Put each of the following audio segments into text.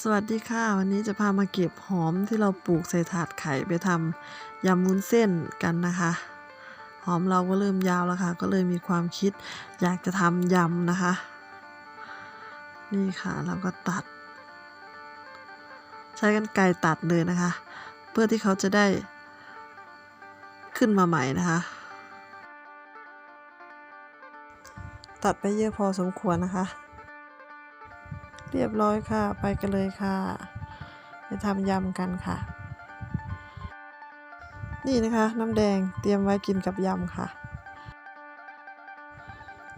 สวัสดีค่ะ วันนี้จะพามาเก็บหอมที่เราปลูกใส่ถาดไข่ไปทำยำวุ้นเส้นกันนะคะ หอมเราก็เริ่มยาวแล้วค่ะ ก็เลยมีความคิดอยากจะทำยำนะคะ นี่ค่ะเราก็ตัด ใช้กันไกรตัดเลยนะคะ เพื่อที่เขาจะได้ขึ้นมาใหม่นะคะ ตัดไปเยอะพอสมควรนะคะ เรียบร้อยค่ะ ไปกันเลยค่ะไปทำยำกันค่ะ นี่นะคะ น้ำแดงเตรียมไว้กินกับยำค่ะ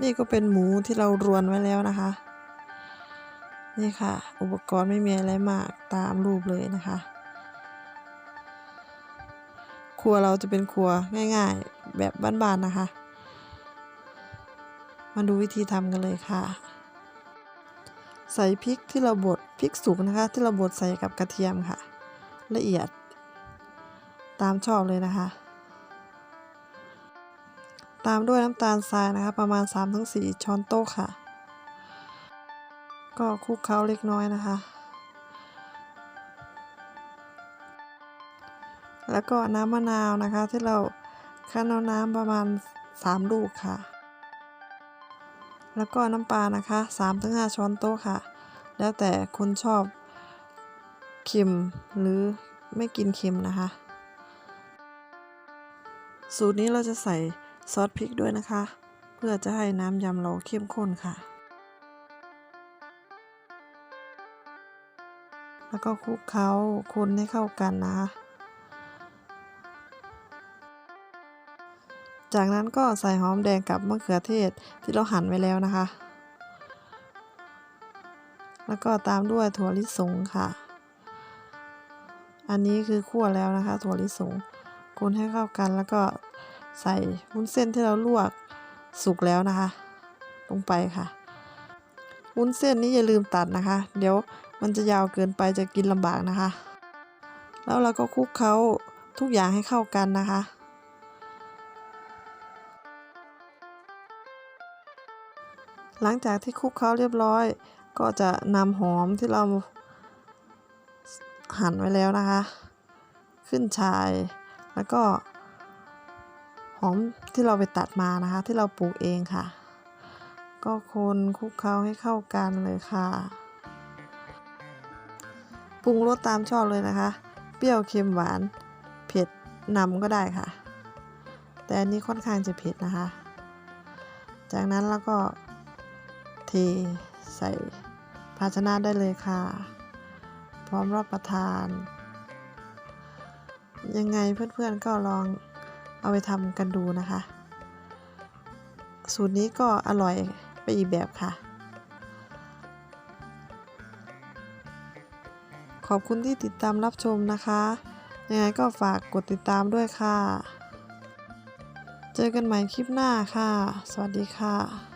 นี่ก็เป็นหมูที่เรารวนไว้แล้วนะคะ นี่ค่ะ อุปกรณ์ไม่มีอะไรมากตามรูปเลยนะคะ ครัวเราจะเป็นครัวง่ายๆ แบบบ้านๆนะคะ มาดูวิธีทำกันเลยค่ะ ใส่พริกที่เราบดพริกสุกนะคะ ที่เราบดใส่กับกระเทียมค่ะ ละเอียด ตามชอบเลยนะคะ ตามด้วยน้ำตาลทรายนะคะ ประมาณ 3-4 ช้อนโต๊ะค่ะ ก็คลุกเคล้าเล็กน้อยนะคะ แล้วก็น้ำมะนาวนะคะที่เราคั้นเอาน้ำประมาณ 3 ลูกค่ะ แล้วก็น้ำปลานะคะ 3-5 ช้อนโต๊ะค่ะ แล้วแต่คนชอบเค็มหรือไม่กินเค็มนะคะ สูตรนี้เราจะใส่ซอสพริกด้วยนะคะ เพื่อจะให้น้ำยำเราเข้มข้นค่ะ แล้วก็คลุกเคล้าคนให้เข้ากันนะคะ จากนั้นก็ใส่หอมแดงกับมะเขือเทศที่เราหั่นไว้แล้วนะคะ แล้วก็ตามด้วยถั่วลิสงค่ะ อันนี้คือคั่วแล้วนะคะ ถั่วลิสงคนให้เข้ากันแล้วก็ใส่วุ้นเส้นที่เราลวกสุกแล้วนะคะ ลงไปค่ะ วุ้นเส้นนี้อย่าลืมตัดนะคะ เดี๋ยวมันจะยาวเกินไปจะกินลำบากนะคะ แล้วเราก็คลุกเคล้าทุกอย่างให้เข้ากันนะคะ หลังจากที่คลุกเคล้าเรียบร้อย ก็จะนำหอมที่เราหั่นไว้แล้วนะคะ ขึ้นชายแล้วก็ หอมที่เราไปตัดมานะคะ ที่เราปลูกเองค่ะ ก็คนคลุกเคล้าให้เข้ากันเลยค่ะปรุงรสตามชอบเลยนะคะ เปรี้ยวเค็มหวาน เผ็ดนำก็ได้ค่ะ แต่อันนี้ค่อนข้างจะเผ็ดนะคะ จากนั้นแล้วก็ ใส่ภาชนะได้เลยค่ะ พร้อมรับประทาน ยังไงเพื่อนๆก็ลองเอาไปทำกันดูนะคะ สูตรนี้ก็อร่อยไปอีกแบบค่ะ ขอบคุณที่ติดตามรับชมนะคะ ยังไงก็ฝากกดติดตามด้วยค่ะ เจอกันใหม่คลิปหน้าค่ะ สวัสดีค่ะ